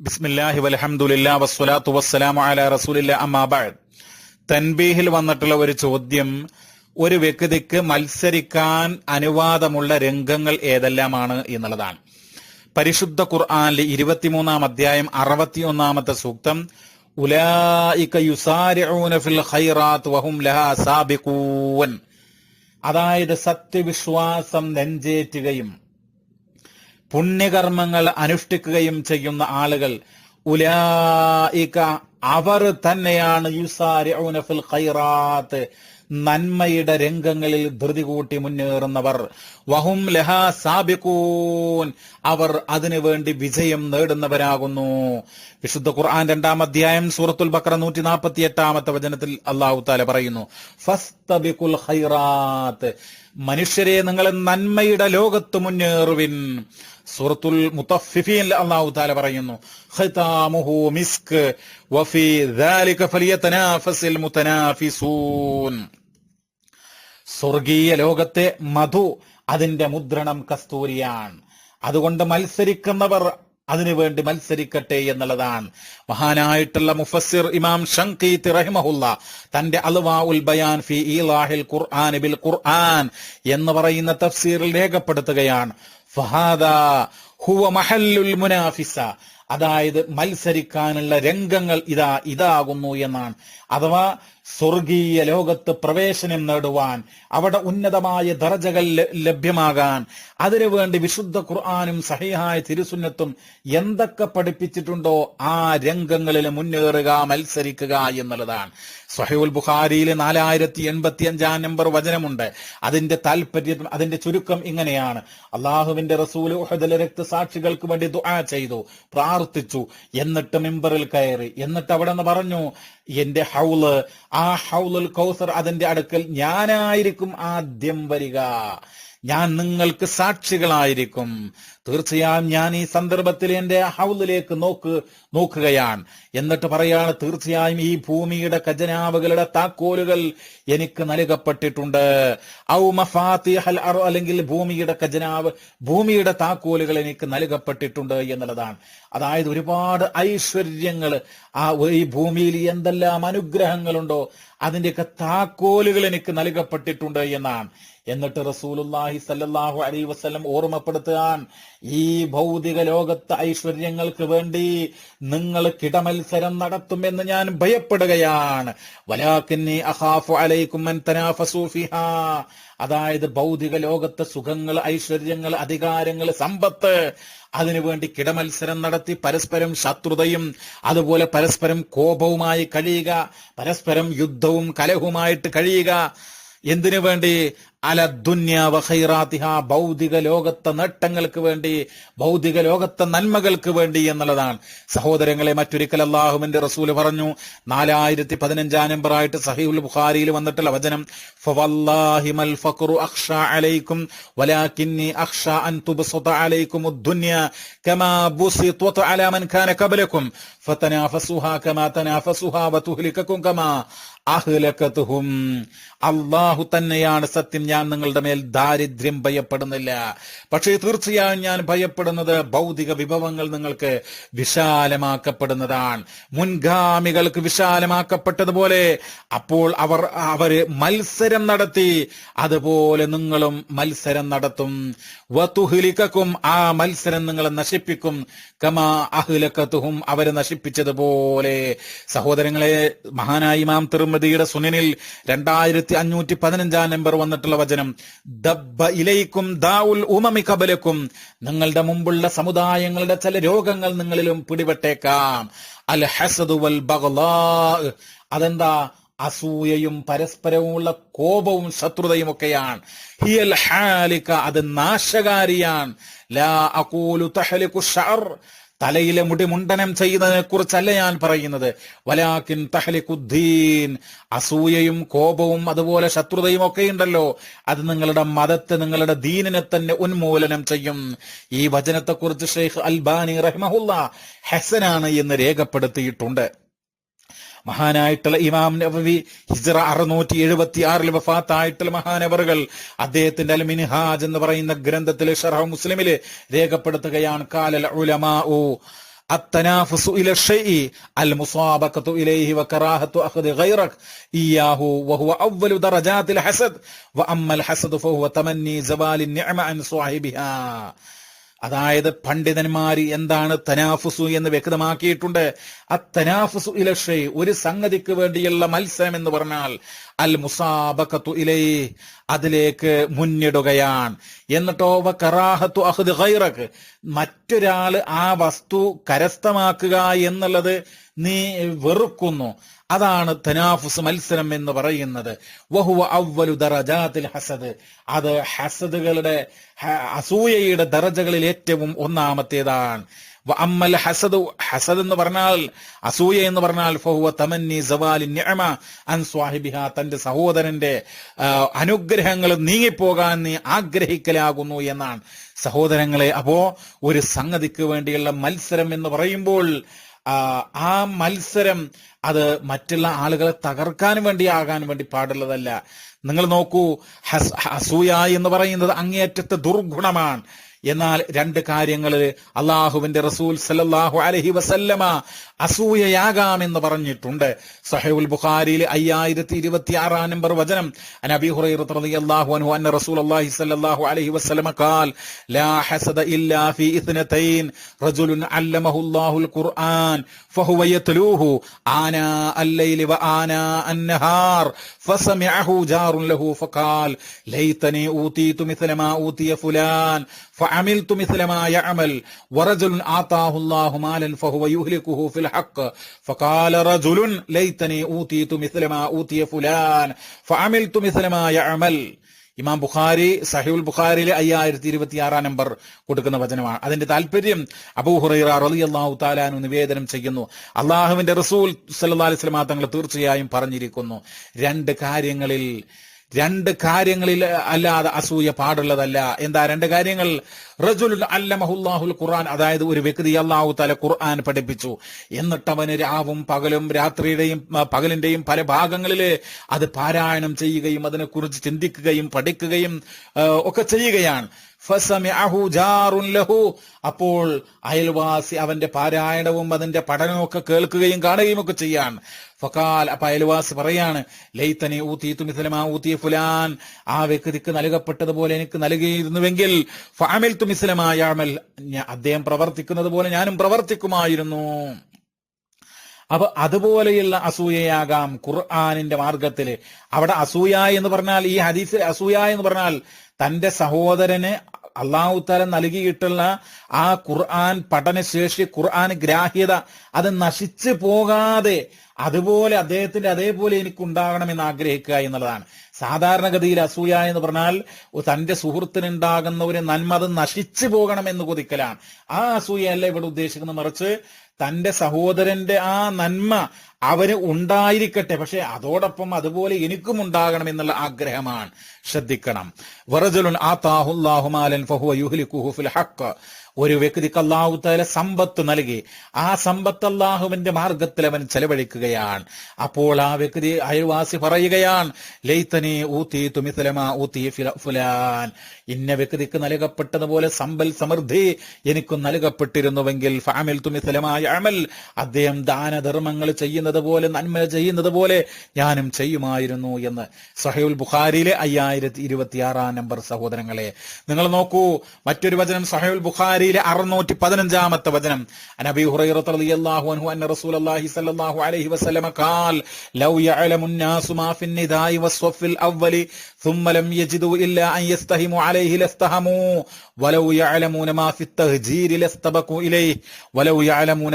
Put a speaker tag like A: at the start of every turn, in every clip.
A: ബിസ്മില്ലാഹി വലഹമുല്ലാ വസ്സലാത്തു വസ്സലാമു അല റസൂലില്ല അമ്മാബാദ് തൻബീഹിൽ വന്നിട്ടുള്ള ഒരു ചോദ്യം ഒരു വ്യക്തിക്ക് മത്സരിക്കാൻ അനുവാദമുള്ള രംഗങ്ങൾ ഏതെല്ലാമാണ് എന്നുള്ളതാണ്. പരിശുദ്ധ ഖുർആാനിലെ ഇരുപത്തിമൂന്നാം അധ്യായം അറുപത്തിയൊന്നാമത്തെ സൂക്തം അതായത് സത്യവിശ്വാസം നെഞ്ചേറ്റുകയും പുണ്യകർമ്മങ്ങൾ അനുഷ്ഠിക്കുകയും ചെയ്യുന്ന ആളുകൾ. ഉലായിക്ക അവർ തന്നെയാണ് യുസാരിഊന ഫിൽ ഖൈറാത്ത്. നന്മയുടെ രംഗങ്ങളിൽ ധൃതി കൂട്ടി മുന്നേറുന്നവർ. വഹും ലഹാ സാബിക്കൂൻ അവർ അതിനുവേണ്ടി വിജയം നേടുന്നവരാകുന്നു. വിശുദ്ധ ഖുർആൻ രണ്ടാം അധ്യായം സൂറത്തുൽ ബക്ര നൂറ്റി നാൽപ്പത്തി എട്ടാമത്തെ വചനത്തിൽ അള്ളാഹു താല പറയുന്നു ഫസ്തബിക്കുൽ ഖൈറാത്ത്. മനുഷ്യരെ നിങ്ങൾ നന്മയുടെ ലോകത്ത് മുന്നേറുവിൻ. സൂറത്തുൽ മുത്തഫിഫിൻ അള്ളാഹു താല പറയുന്നു ഖിതാമുഹു മിസ്ക് വഫി ദാലിക സ്വർഗീയ ലോകത്തെ മധു അതിന്റെ മുദ്രണം കസ്തൂരിയാണ്. അതുകൊണ്ട് മത്സരിക്കുന്നവർ അതിനുവേണ്ടി മത്സരിക്കട്ടെ എന്നുള്ളതാണ്. മഹാനായിട്ടുള്ള മുഫസ്സിർ ഇമാം ഷങ്കി റഹിമഹുല്ല തന്റെ അൽവാ ഉൽ ബയാൻ ഫി ഈലാഹിൽ ഖുർആൻ ബിൽ ഖുർആൻ എന്ന് പറയുന്ന തഫ്സീറിൽ രേഖപ്പെടുത്തുകയാണ്. ഹുവ മഹല്ലുൽ മുനാഫിസ. അതായത് മത്സരിക്കാനുള്ള രംഗങ്ങൾ ഇതാ ഇതാകുന്നു എന്നാണ്. അഥവാ സ്വർഗീയ ലോകത്ത് പ്രവേശനം നേടുവാൻ അവിടെ ഉന്നതമായ ദർജകൾ ലഭ്യമാകാൻ അതിനുവേണ്ടി വിശുദ്ധ ഖുർആാനും സഹിഹായ തിരുസുന്നത്തും എന്തൊക്കെ പഠിപ്പിച്ചിട്ടുണ്ടോ ആ രംഗങ്ങളിൽ മുന്നേറുക മത്സരിക്കുക എന്നുള്ളതാണ്. സഹീഉൽ ബുഖാരിയിലെ നാലായിരത്തി എൺപത്തി അഞ്ചാം നമ്പർ വചനമുണ്ട്. അതിന്റെ താല്പര്യം അതിന്റെ ചുരുക്കം ഇങ്ങനെയാണ്. അള്ളാഹുവിന്റെ റസൂൽ ഉഹദല രക്തസാക്ഷികൾക്ക് വേണ്ടി ദുആ ചെയ്തു പ്രാർത്ഥിച്ചു. എന്നിട്ട് മെമ്പറിൽ കയറി. എന്നിട്ട് അവിടെ നിന്ന് പറഞ്ഞു എന്റെ ഹൗൾ ആ ഹൗലുൽ കൗസർ അതിന്റെ അടുക്കൽ ഞാനായിരിക്കും ആദ്യം വരിക. ഞാൻ നിങ്ങൾക്ക് സാക്ഷികളായിരിക്കും. തീർച്ചയായും ഞാൻ ഈ സന്ദർഭത്തിൽ എന്റെ ഹൗലിലേക്ക് നോക്ക് നോക്കുകയാണ്. എന്നിട്ട് പറയാണ് തീർച്ചയായും ഈ ഭൂമിയുടെ ഖജനാവുകളുടെ താക്കോലുകൾ എനിക്ക് നൽകപ്പെട്ടിട്ടുണ്ട്. ഔ മഫാത്തിഹൽ അർ അല്ലെങ്കിൽ ഭൂമിയുടെ ഖജനാവ് ഭൂമിയുടെ താക്കോലുകൾ എനിക്ക് നൽകപ്പെട്ടിട്ടുണ്ട് എന്നുള്ളതാണ്. അതായത് ഒരുപാട് ഐശ്വര്യങ്ങൾ ആ ഈ ഭൂമിയിൽ എന്തെല്ലാം അനുഗ്രഹങ്ങളുണ്ടോ അതിന്റെയൊക്കെ താക്കോലുകൾ എനിക്ക് നൽകപ്പെട്ടിട്ടുണ്ട് എന്നാണ്. എന്നിട്ട് റസൂലുല്ലാഹി സല്ലാഹു അലൈ വസ്ലം ഓർമ്മപ്പെടുത്തുകയാണ് ഈ ഭൗതിക ലോകത്തെ ഐശ്വര്യങ്ങൾക്ക് വേണ്ടി നിങ്ങൾ കിടമത്സരം നടത്തുമെന്ന് ഞാൻ ഭയപ്പെടുകയാണ്. അലൈക്കും അതായത് ഭൗതിക ലോകത്തെ സുഖങ്ങൾ ഐശ്വര്യങ്ങൾ അധികാരങ്ങൾ സമ്പത്ത് അതിനുവേണ്ടി കിടമത്സരം നടത്തി പരസ്പരം ശത്രുതയും അതുപോലെ പരസ്പരം കോപവുമായി കഴിയുക പരസ്പരം യുദ്ധവും കലഹുമായിട്ട് കഴിയുക. എന്തിനു വേണ്ടി? അല ദുന്യാവഹൈറാത്തിഹ ഭൗതിക ലോകത്തെ നേട്ടങ്ങൾക്ക് വേണ്ടി ഭൗതിക ലോകത്തെ നന്മകൾക്ക് വേണ്ടി എന്നുള്ളതാണ്. സഹോദരങ്ങളെ മറ്റൊരിക്കൽ അള്ളാഹുവിന്റെ റസൂൽ പറഞ്ഞു നാലായിരത്തി പതിനഞ്ചാം നമ്പറായിട്ട് സഹീബുൽ ബുഖാരിയിൽ വന്നിട്ടുള്ള വചനം ഫവല്ലാഹി മൽ ഫഖറു അഖ്ഷ അലൈക്കും വലാകിന്നി അഖ്ഷ അൻ തുബ്സത അലൈക്കും കമാ ബുസിതത് അലാ മൻ കാന ഖബലക്കും ഫതനാഫസുഹാ കമാ തനാഫസുഹാ വതുഹ്ലികക്കും കമാ അഹ്ലക്കത്തുഹും അള്ളാഹു തന്നെയാണ് സത്യം ഞാൻ നിങ്ങളുടെ മേൽ ദാരിദ്ര്യം ഭയപ്പെടുന്നില്ല. പക്ഷേ തീർച്ചയായും ഞാൻ ഭയപ്പെടുന്നത് ഭൗതിക വിഭവങ്ങൾ നിങ്ങൾക്ക് വിശാലമാക്കപ്പെടുന്നതാണ്. മുൻഗാമികൾക്ക് വിശാലമാക്കപ്പെട്ടതുപോലെ അപ്പോൾ അവർ അവർ മത്സരം നടത്തി അതുപോലെ നിങ്ങളും മത്സരം നടത്തും. വത്തുഹിലിക്കും ആ മത്സരം നിങ്ങളെ നശിപ്പിക്കും. കമാ അഹ്ലക്കത്തുഹും അവരെ നശിപ്പിച്ചതുപോലെ. സഹോദരങ്ങളെ മഹാനായി മാം തിരുമതിയുടെ സുനിനിൽ രണ്ടായിരത്തി അഞ്ഞൂറ്റി പതിനഞ്ചാം നമ്പർ വന്നിട്ടുള്ള വചനം ദബ്ബ ഇലയിക്കും ദാവുൽ ഉമമി കബലക്കും നിങ്ങളുടെ മുമ്പുള്ള സമുദായങ്ങളുടെ ചില രോഗങ്ങൾ നിങ്ങളിലും പിടിപെട്ടേക്കാം. അൽ ഹസദു വൽ ബഗ്ലാ. അതെന്താ? അസൂയയും പരസ്പരവുമുള്ള കോപവും ശത്രുതയും ഒക്കെയാണ്. ഹിയൽ ഹാലിക അത് നാശകാരിയാണ്. ലാ അകൂലു തഹലിക്കു ഷർ തലയിലെ മുടി മുണ്ടനം ചെയ്യുന്നതിനെ കുറിച്ചല്ല ഞാൻ പറയുന്നത്. വലാക്കിൻ തഹലിഖുദ്ദീൻ അസൂയയും കോപവും അതുപോലെ ശത്രുതയും ഒക്കെ ഉണ്ടല്ലോ. അത് നിങ്ങളുടെ മതത്തെ നിങ്ങളുടെ ദീനിനെ തന്നെ ഉന്മൂലനം ചെയ്യും. ഈ വചനത്തെക്കുറിച്ച് ഷെയ്ഖ് അൽബാനി റഹ്മഹുല്ല ഹസനാണ് എന്ന് രേഖപ്പെടുത്തിയിട്ടുണ്ട്. മഹാനായിട്ടുള്ള ഇമാം നബവി ഹിജ്റ അറുന്നൂറ്റി എഴുപത്തി ആറിൽ വഫാത്തായിട്ടുള്ള മഹാനവറുകൾ അദ്ദേഹത്തിന്റെ അൽ മിൻഹാജ് എന്ന് പറയുന്ന ഗ്രന്ഥത്തിലെ ഷറഹ് മുസ്ലിമില് രേഖപ്പെടുത്തുകയാണ് കാലൽ ഉലമാ التنافس إلى الشيء المسابقة إليه وكراهة أخذ غيرك إياه وهو أول درجات الحسد وأما الحسد فهو تمني زوال النعمة عن صاحبها അതായത് പണ്ഡിതന്മാർ എന്താണ് തനാഫുസു എന്ന് വ്യക്തമാക്കിയിട്ടുണ്ട്. ആ തനാഫുസു ഇലഷേ ഒരു സംഗതിക്ക് വേണ്ടിയുള്ള മത്സരം എന്ന് പറഞ്ഞാൽ അൽ മുസാബക്കത്തു ഇലൈ അതിലേക്ക് മുന്നിടുകയാണ്. എന്നിട്ടോ കറാഹത്തു അഹദ് ഖൈറക്ക് മറ്റൊരാൾ ആ വസ്തു കരസ്ഥമാക്കുക എന്നുള്ളത് നീ വെറുക്കുന്നു. അതാണ് തനാഫുസ് മത്സരം എന്ന് പറയുന്നത്. വഹുവ അവലു ദറജാത്തിൽ ഹസദ്. അത് ഹസദുകളുടെ അസൂയയുടെ ദറജകളിൽ ഏറ്റവും ഒന്നാമത്തേതാണ്. അമ്മൽ ഹസദ് ഹസദ് എന്ന് പറഞ്ഞാൽ അസൂയ എന്ന് പറഞ്ഞാൽ ഫഹുവ തമന്നി സവാലി അൻ സ്വാഹിബിഹ തന്റെ സഹോദരന്റെ അനുഗ്രഹങ്ങൾ നീങ്ങിപ്പോകാൻ നീ ആഗ്രഹിക്കലാകുന്നു എന്നാണ്. സഹോദരങ്ങളെ അപ്പോ ഒരു സംഗതിക്ക് വേണ്ടിയുള്ള മത്സരം എന്ന് പറയുമ്പോൾ ആ, മത്സരം അത് മറ്റുള്ള ആളുകളെ തകർക്കാൻ വേണ്ടി ആകാൻ വേണ്ടി പാടുള്ളതല്ല. നിങ്ങൾ നോക്കൂ ഹസ് അസൂയ എന്ന് പറയുന്നത് അങ്ങേയറ്റത്തെ ദുർഗുണമാണ്. എന്നാൽ രണ്ട് കാര്യങ്ങളിൽ അള്ളാഹുവിന്റെ റസൂൽ സല്ലല്ലാഹു അലൈഹി വസല്ലമ അസൂയയാകാം എന്ന് പറഞ്ഞിട്ടുണ്ട് സഹീഹുൽ ബുഖാരിയിൽ അയ്യായിരത്തി ഇരുപത്തി ആറാം നമ്പർ വചനം അൻ അബീ ഹുറൈറത്ത് റളിയല്ലാഹു അൻഹു അന്ന റസൂലുള്ളാഹി സ്വല്ലല്ലാഹു അലൈഹി വസല്ലമ ഖാൽ ലാ ഹസദ ഇല്ലാ ഫീ ഇത്നതൈൻ റജുലുൻ അല്ലമഹു അല്ലാഹുൽ ഖുർആൻ فهو يتلوه آناء الليل وآناء النهار فسمعه جار له فقال ليتني أوتيت مثل ما أوتي فلان فعملت വറജുൽ ആതാഹുല്ലാഹു ഫിൽ ഫഖാല മിസ്ലമാ ഫുലാൻ. ഇമാം ബുഖാരി സഹിബുൽ ബുഖാരിയിലെ അയ്യായിരത്തി ഇരുപത്തിയാറാം നമ്പർ കൊടുക്കുന്ന വചനമാണ്. അതിന്റെ താല്പര്യം അബൂഹുറൈറ റലി അള്ളാഹു താലാനു നിവേദനം ചെയ്യുന്നു. അള്ളാഹുവിന്റെ റസൂൽ സല്ലാ അലൈഹി സ്വലാ തങ്ങൾ തീർച്ചയായും പറഞ്ഞിരിക്കുന്നു. രണ്ട് കാര്യങ്ങളിൽ രണ്ട് കാര്യങ്ങളിൽ അല്ലാതെ അസൂയ പാടുള്ളതല്ല. എന്താ രണ്ട് കാര്യങ്ങൾ? റജുൽ അല്ലമഹുല്ലാഹുൽ ഖുർആൻ അതായത് ഒരു വ്യക്തി അള്ളാഹു തല ഖുർആൻ പഠിപ്പിച്ചു. എന്നിട്ട് അവന് രാവും പകലും രാത്രിയുടെയും പകലിന്റെയും പല ഭാഗങ്ങളിൽ അത് പാരായണം ചെയ്യുകയും അതിനെക്കുറിച്ച് ചിന്തിക്കുകയും പഠിക്കുകയും ഒക്കെ ചെയ്യുകയാണ്. ലഹു. അപ്പോൾ അയൽവാസി അവന്റെ പാരായണവും അതിന്റെ പഠനവും ഒക്കെ കേൾക്കുകയും കാണുകയും ഒക്കെ ചെയ്യാൻ. ഫക്കാൽ അപ്പൊ അയൽവാസി പറയാണ് ലൈത്തനെ ഊത്തി തുമിസലമാ ഊത്തിയ ഫുലാൻ. ആ വ്യക്തിക്ക് നൽകപ്പെട്ടതുപോലെ എനിക്ക് നൽകിയിരുന്നുവെങ്കിൽ ഫാമിൽ തുമിസലമായാമൽ അദ്ദേഹം പ്രവർത്തിക്കുന്നത് പോലെ ഞാനും പ്രവർത്തിക്കുമായിരുന്നു. അപ്പൊ അതുപോലെയുള്ള അസൂയയാകാം ഖുർആാനിന്റെ മാർഗത്തിൽ അവിടെ അസൂയ എന്ന് പറഞ്ഞാൽ ഈ ഹദീസിൽ അസൂയ എന്ന് പറഞ്ഞാൽ തന്റെ സഹോദരന് അള്ളാഹുത്താല നൽകിയിട്ടുള്ള ആ ഖുർആൻ പഠനശേഷി ഖുർആൻ ഗ്രാഹ്യത അത് നശിച്ചു പോകാതെ അതുപോലെ അദ്ദേഹത്തിന്റെ അതേപോലെ എനിക്ക് ഉണ്ടാകണമെന്ന് ആഗ്രഹിക്കുക എന്നുള്ളതാണ്. സാധാരണഗതിയിൽ അസൂയ എന്ന് പറഞ്ഞാൽ തന്റെ സുഹൃത്തിനുണ്ടാകുന്ന ഒരു നന്മ അത് നശിച്ചു പോകണമെന്ന് കൊതിക്കലാണ്. ആ അസൂയയല്ല ഇവിടെ ഉദ്ദേശിക്കുന്നത്. മറിച്ച് തന്റെ സഹോദരന്റെ ആ നന്മ അവന് ഉണ്ടായിരിക്കട്ടെ. പക്ഷെ അതോടൊപ്പം അതുപോലെ എനിക്കും ഉണ്ടാകണം എന്നുള്ള ആഗ്രഹമാണ്. ശ്രദ്ധിക്കണം. വറജലുൻ ആ ഫഹുവ യുഹ്ലി കുഹുഫുൽ ഹഖ്. ഒരു വ്യക്തിക്ക് അള്ളാഹു തആല സമ്പത്ത് നൽകി ആ സമ്പത്ത് അള്ളാഹുവിന്റെ മാർഗത്തിൽ അവൻ ചെലവഴിക്കുകയാണ്. അപ്പോൾ ആ വ്യക്തി അയൽവാസി പറയുകയാണ് ലൈത്തനെ ഊത്തി തുമിസലമാ ഊത്തി ഫുലാൻ. ഇന്ന വ്യക്തിക്ക് നൽകപ്പെട്ടതുപോലെ സമ്പൽ സമൃദ്ധി എനിക്കും നൽകപ്പെട്ടിരുന്നുവെങ്കിൽ ഫാമിൽ തുമിഥലമായ അമൽ അദ്ദേഹം ദാനധർമ്മങ്ങൾ ചെയ്യുന്നത് പോലെ നന്മ ചെയ്യുന്നത് പോലെ ഞാനും ചെയ്യുമായിരുന്നു എന്ന് സഹയുൽ ബുഖാരിയിലെ അയ്യായിരത്തി ഇരുപത്തിയാറാം നമ്പർ സഹോദരങ്ങളെ നിങ്ങൾ നോക്കൂ മറ്റൊരു വചനം സഹയുൽ ബുഖാരിയിലെ അറുന്നൂറ്റി പതിനഞ്ചാമത്തെ വചനം അനബി ഹുറൈറത്ത് റളിയല്ലാഹു അൻഹു അന്ന റസൂലുള്ളാഹി സ്വല്ലല്ലാഹു അലൈഹി വസല്ലമ ഖാൽ ലൗ യഅലമു الناس ما في النداء والصف الأول ثم لم يجدوا إلا أن يستهموا عليه لاستهموا ولو يعلمون ما في التهجير لاستبقوا إليه ولو يعلمون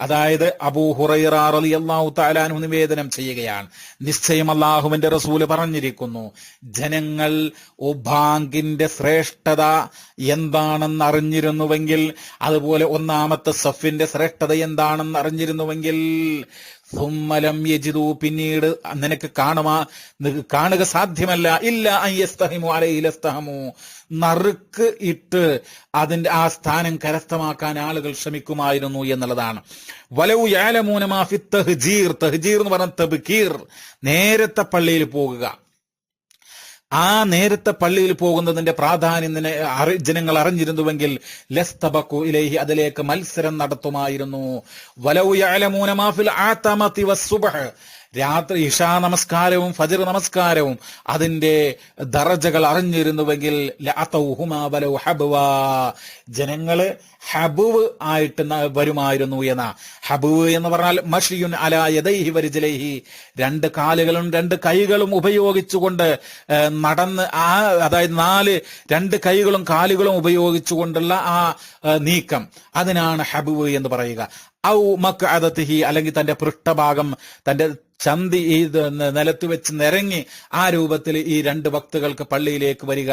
A: അതായത് അബൂഹുറൈറാറിയാഹു താലാനു നിവേദനം ചെയ്യുകയാണ്. നിശ്ചയം അള്ളാഹുവിന്റെ റസൂൽ പറഞ്ഞിരിക്കുന്നു ജനങ്ങൾ ഉബാങ്കിന്റെ ശ്രേഷ്ഠത എന്താണെന്ന് അറിഞ്ഞിരുന്നുവെങ്കിൽ അതുപോലെ ഒന്നാമത്തെ സഫിന്റെ ശ്രേഷ്ഠത എന്താണെന്ന് അറിഞ്ഞിരുന്നുവെങ്കിൽ സുമ്മലം യജിതു പിന്നീട് നിനക്ക് കാണുമാ കാണുക സാധ്യമല്ല. ഇല്ല അയ്യസ്തഹിമു അലയിലസ്തഹമു നറുക്ക് ഇട്ട് അതിന്റെ ആ സ്ഥാനം കരസ്ഥമാക്കാൻ ആളുകൾ ശ്രമിക്കുമായിരുന്നു എന്നുള്ളതാണ്. വലവു യാലമൂനമാഫി തഹ്ജീർ. തഹ്ജീർ എന്ന് പറഞ്ഞ തബ്കീർ. നേരത്തെ പള്ളിയിൽ പോകുക. ആ നേരത്തെ പള്ളിയിൽ പോകുന്നതിന്റെ പ്രാധാന്യം ജനങ്ങൾ അറിഞ്ഞിരുന്നുവെങ്കിൽ ലസ്തബക്കു ഇലൈഹി അതിലേക്ക് മത്സരം നടത്തുമായിരുന്നു. വലൗ യഅലമൂന മാഫിൽ ആതമതി വസ്സുബ്ഹ്. രാത്രി ഇഷാ നമസ്കാരവും ഫജിർ നമസ്കാരവും. അതിന്റെ ദറജകൾ അറിഞ്ഞിരുന്നുവെങ്കിൽ ജനങ്ങൾ ഹബുവ് ആയിട്ട് വരുമായിരുന്നു എന്ന. ഹബുവ് എന്ന് പറഞ്ഞാൽ മഷിയുൻ അല യദൈഹി വരിജലൈഹി. രണ്ട് കാലുകളും രണ്ട് കൈകളും ഉപയോഗിച്ചുകൊണ്ട് നടന്ന് ആ അതായത് നാല് രണ്ട് കൈകളും കാലുകളും ഉപയോഗിച്ചുകൊണ്ടുള്ള ആ നീക്കം. അതിനാണ് ഹബുവ് എന്ന് പറയുക. ഔ മക്ക് അതത്തിഹി അല്ലെങ്കിൽ തന്റെ പൃഷ്ഠഭാഗം തന്റെ ചന്തി ഈ നിലത്ത് വെച്ച് നിരങ്ങി ആ രൂപത്തിൽ ഈ രണ്ട് ഭക്തുകൾക്ക് പള്ളിയിലേക്ക് വരിക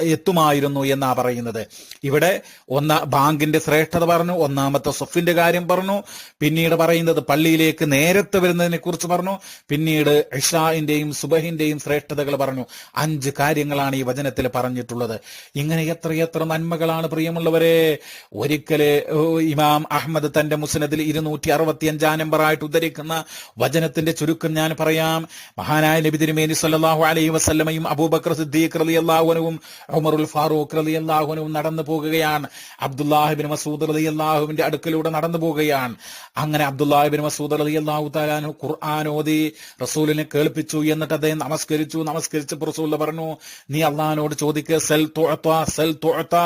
A: എത്തുമായിരുന്നു എന്നാ പറയുന്നത്. ഇവിടെ ഒന്ന ബാങ്കിന്റെ ശ്രേഷ്ഠത പറഞ്ഞു ഒന്നാമത്തെ സൊഫിന്റെ കാര്യം പറഞ്ഞു പിന്നീട് പറയുന്നത് പള്ളിയിലേക്ക് നേരത്തെ വരുന്നതിനെ കുറിച്ച് പറഞ്ഞു പിന്നീട് ഇഷാഇന്റെയും സുബഹിന്റെയും ശ്രേഷ്ഠതകൾ പറഞ്ഞു. അഞ്ച് കാര്യങ്ങളാണ് ഈ വചനത്തിൽ പറഞ്ഞിട്ടുള്ളത്. ഇങ്ങനെ എത്രയെത്ര നന്മകളാണ് പ്രിയമുള്ളവരെ. ഒരിക്കൽ ഇമാം അഹമ്മദ് തന്റെ മുസ്നദിൽ ഇരുന്നൂറ്റി അറുപത്തി അഞ്ചാം നമ്പറായിട്ട് ഉദ്ധരിക്കുന്ന വചനത്തിന്റെ ചുരുക്കം ഞാൻ പറയാം. മഹാനായ നബി തിരുമേനി സല്ലാഹു അലൈഹി വസ്ലമയും അബൂബക്കർ സിദ്ദീഖ് റളിയല്ലാഹുവിനും ഉമറുൽ ഫാറൂഖ് റളിയല്ലാഹുവിനും നടന്നു പോകുകയാണ്. അബ്ദുല്ലാഹിബിൻ മസൂദ് റളിയല്ലാഹുവിന്റെ അടുക്കലൂടെ നടന്നു പോകുകയാണ്. അങ്ങനെ അബ്ദുല്ലാഹിബിൻ മസൂദ് റളിയല്ലാഹു അള്ളാഹു ഖുർആൻ ഓതി റസൂലിനെ കേൾപ്പിച്ചു എന്നിട്ട് അദ്ദേഹം നമസ്കരിച്ചു. നമസ്കരിച്ച് റസൂൽ പറഞ്ഞു നീ അള്ളഹാനോട് ചോദിക്ക് സെൽ തോഴത്ത സെൽ തോഴത്ത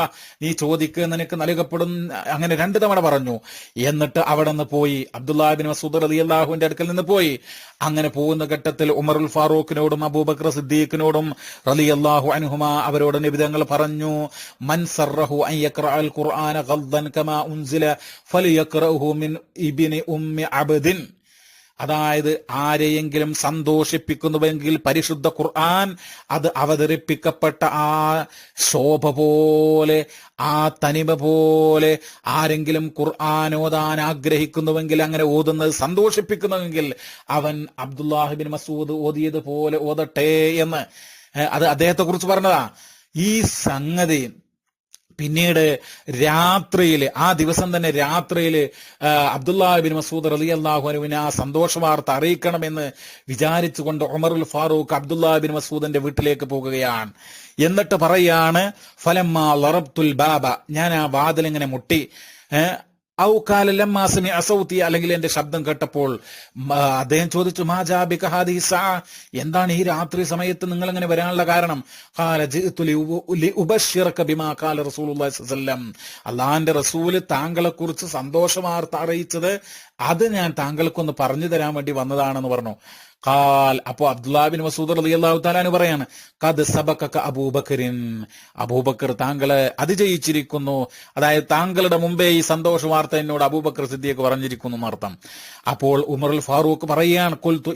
A: നീ ചോദിക്ക് നിനക്ക് നൽകപ്പെടും അങ്ങനെ രണ്ട് തവണ പറഞ്ഞു. എന്നിട്ട് അവിടെ നിന്ന് പോയി അബ്ദുല്ലാബിൻ മസൂദ് അലി അള്ളാഹുവിന്റെ അടുക്കൽ നിന്ന് പോയി. അങ്ങനെ പോകുന്ന ഘട്ടത്തിൽ ഉമറുൽ ഫാറൂഖിനോടും അബൂബക്കർ സിദ്ദീഖിനോടും റലി അള്ളാഹു അനുഹുമ അവരോട് നിബിധങ്ങൾ പറഞ്ഞു മൻ സറഹു അൻ ഖുർആന കമാ ഉൻസില ഫലിയഖ്റഹു മിൻ ഇബ്നി ഉമ്മി അബ്ദിൻ. അതായത് ആരെയെങ്കിലും സന്തോഷിപ്പിക്കുന്നുവെങ്കിൽ പരിശുദ്ധ ഖുർആൻ അത് അവതരിപ്പിക്കപ്പെട്ട ആ ശോഭ പോലെ ആ തനിമ പോലെ ആരെങ്കിലും ഖുർആൻ ഓതാൻ ആഗ്രഹിക്കുന്നുവെങ്കിൽ അങ്ങനെ ഓതുന്നത് സന്തോഷിപ്പിക്കുന്നുവെങ്കിൽ അവൻ അബ്ദുല്ലാഹിബിൻ മസൂദ് ഓതിയത് പോലെ ഓതട്ടെ എന്ന്. അത് അദ്ദേഹത്തെ കുറിച്ച് പറഞ്ഞതാ. ഈ സംഗതി പിന്നീട് രാത്രിയിൽ ആ ദിവസം തന്നെ രാത്രിയിൽ അബ്ദുല്ലാബിൻ മസൂദ് റലി അള്ളാഹുനുവിന് ആ സന്തോഷ വാർത്ത അറിയിക്കണമെന്ന് വിചാരിച്ചുകൊണ്ട് ഉമറുൽ ഫാറൂഖ് അബ്ദുല്ലാബിൻ മസൂദിന്റെ വീട്ടിലേക്ക് പോകുകയാണ്. എന്നിട്ട് പറയാണ് ഫലമ്മ ലറബ്തുൽ ബാബ. ഞാൻ ആ വാതിൽ ഇങ്ങനെ മുട്ടി ഔകാലല്ലമ്മാസിനെ അസൗത്തി അല്ലെങ്കിൽ എന്റെ ശബ്ദം കേട്ടപ്പോൾ അദ്ദേഹം ചോദിച്ചു ഹാദിഹി എന്താണ് ഈ രാത്രി സമയത്ത് നിങ്ങൾ അങ്ങനെ വരാനുള്ള കാരണം? അള്ളാഹിന്റെ റസൂൽ താങ്കളെ കുറിച്ച് സന്തോഷമാർത്ത അറിയിച്ചത് അത് ഞാൻ താങ്കൾക്കൊന്ന് പറഞ്ഞു തരാൻ വേണ്ടി വന്നതാണെന്ന് പറഞ്ഞു. ഖാൽ അപ്പോ അബ്ദുല്ലാബിൻ മസൂദ് അള്ളാഹു തആലാന് പറയാണ് ഖദ് സബക്ക അബൂബക്കറിൻ. അബൂബക്കർ താങ്കളെ അതിജയിച്ചിരിക്കുന്നു. അതായത് താങ്കളുടെ മുമ്പേ ഈ സന്തോഷ വാർത്ത എന്നോട് അബൂബക്കർ സിദ്ദീഖ് പറഞ്ഞിരിക്കുന്നു എന്നർത്ഥം. അപ്പോൾ ഉമർ ഉമറുൽ ഫാറൂഖ് പറയാണ് ഖുൽതു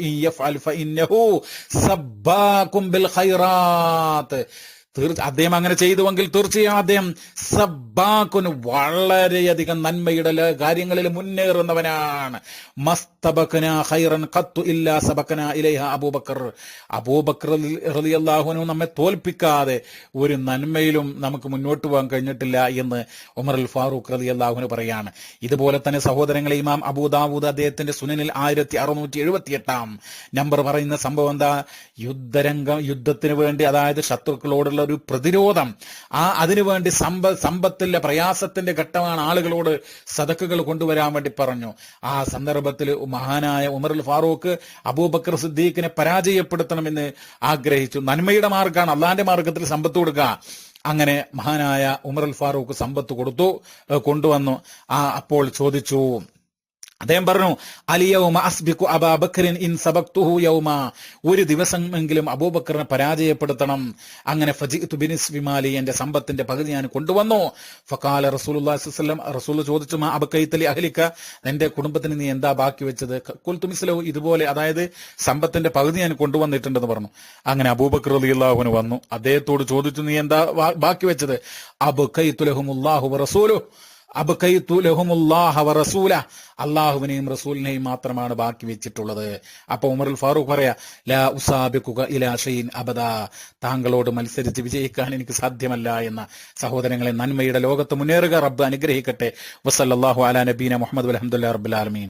A: തീർച്ച അദ്ദേഹം അങ്ങനെ ചെയ്തുവെങ്കിൽ തീർച്ചയായും അദ്ദേഹം സബ്ബാക്കുന് വളരെയധികം നന്മയുടെ കാര്യങ്ങളിൽ മുന്നേറുന്നവനാണ്. മസ്തബക്കന ഹൈറൻ ഖത്തു ഇല്ലാ സബക്കന ഇലൈഹ അബൂബക്കർ. അബൂബക്കർ റളിയല്ലാഹുനു നമ്മെ തോൽപ്പിക്കാതെ ഒരു നന്മയിലും നമുക്ക് മുന്നോട്ട് പോകാൻ കഴിഞ്ഞിട്ടില്ല എന്ന് ഉമർ അൽ ഫാറൂഖ് റളിയല്ലാഹുനു പറയാണ്. ഇതുപോലെ തന്നെ സഹോദരങ്ങളെ ഇമാം അബൂദാവൂദ് അദ്ദേഹത്തിന്റെ സുനനിൽ ആയിരത്തി അറുന്നൂറ്റി എഴുപത്തി എട്ടാം നമ്പർ പറയുന്ന സംഭവം എന്താ? യുദ്ധരംഗം യുദ്ധത്തിന് വേണ്ടി അതായത് ശത്രുക്കളോടുള്ള ഒരു പ്രതിരോധം. ആ അതിനുവേണ്ടി സമ്പ സമ്പത്തിന്റെ പ്രയാസത്തിന്റെ ഘട്ടമാണ് ആളുകളോട് സതക്കുകൾ കൊണ്ടുവരാൻ വേണ്ടി പറഞ്ഞു. ആ സന്ദർഭത്തിൽ മഹാനായ ഉമറുൽ ഫാറൂഖ് അബൂബക്കർ സിദ്ദീഖിനെ പരാജയപ്പെടുത്തണമെന്ന് ആഗ്രഹിച്ചു. നന്മയുടെ മാർഗമാണ് അള്ളാന്റെ മാർഗത്തിൽ സമ്പത്ത് കൊടുക്കുക. അങ്ങനെ മഹാനായ ഉമർ ഉമറുൽ ഫാറൂഖ് സമ്പത്ത് കൊടുത്തു കൊണ്ടുവന്നു. ആ അപ്പോൾ ചോദിച്ചു. അദ്ദേഹം പറഞ്ഞു അലിയൗമ അസ്ബിക്കു അബാബക്കറിൻ ഇൻ സബക്തുഹു യൗമ. ഒരു ദിവസമെങ്കിലും അബൂബക്കറിനെ പരാജയപ്പെടുത്തണം. അങ്ങനെ ഫജിത്തു ബിനിസ് വിമാലി എന്റെ സമ്പത്തിന്റെ പകുതി ഞാൻ കൊണ്ടുവന്നു. ഫക്കാല അലൈഹി റസൂൽ ചോദിച്ചു മാ അബക്കൈത്തലി അഹലിക്ക എന്റെ കുടുംബത്തിന് നീ എന്താ ബാക്കി വെച്ചത്? കുൽത്തു മിസ്ലഹു ഇതുപോലെ അതായത് സമ്പത്തിന്റെ പകുതി ഞാൻ കൊണ്ടുവന്നിട്ടുണ്ടെന്ന് പറഞ്ഞു. അങ്ങനെ അബൂബക്കർ റളിയല്ലാഹുവിന് വന്നു. അദ്ദേഹത്തോട് ചോദിച്ചു നീ എന്താ ബാക്കി വെച്ചത്? അബുക്കൈത്തു ലഹുമുല്ലാഹു വറസൂലു വറസൂല അള്ളാഹുവിനെയും റസൂലിനെയും മാത്രമാണ് ബാക്കി വെച്ചിട്ടുള്ളത്. അപ്പൊ ഉമറുൽ ഫാറൂഖ് പറയാ ലാ അബദ. താങ്കളോട് മത്സരിച്ച് വിജയിക്കാൻ എനിക്ക് സാധ്യമല്ല എന്ന സഹോദരങ്ങളെ നന്മയുടെ ലോകത്ത് മുന്നേറുക റബ്ബ് അനുഗ്രഹിക്കട്ടെ. വസല്ലാഹു അലാ നബീന മുഹമ്മദ് അലഹമുല്ലാ റബ്ബുൽ ആലമീൻ.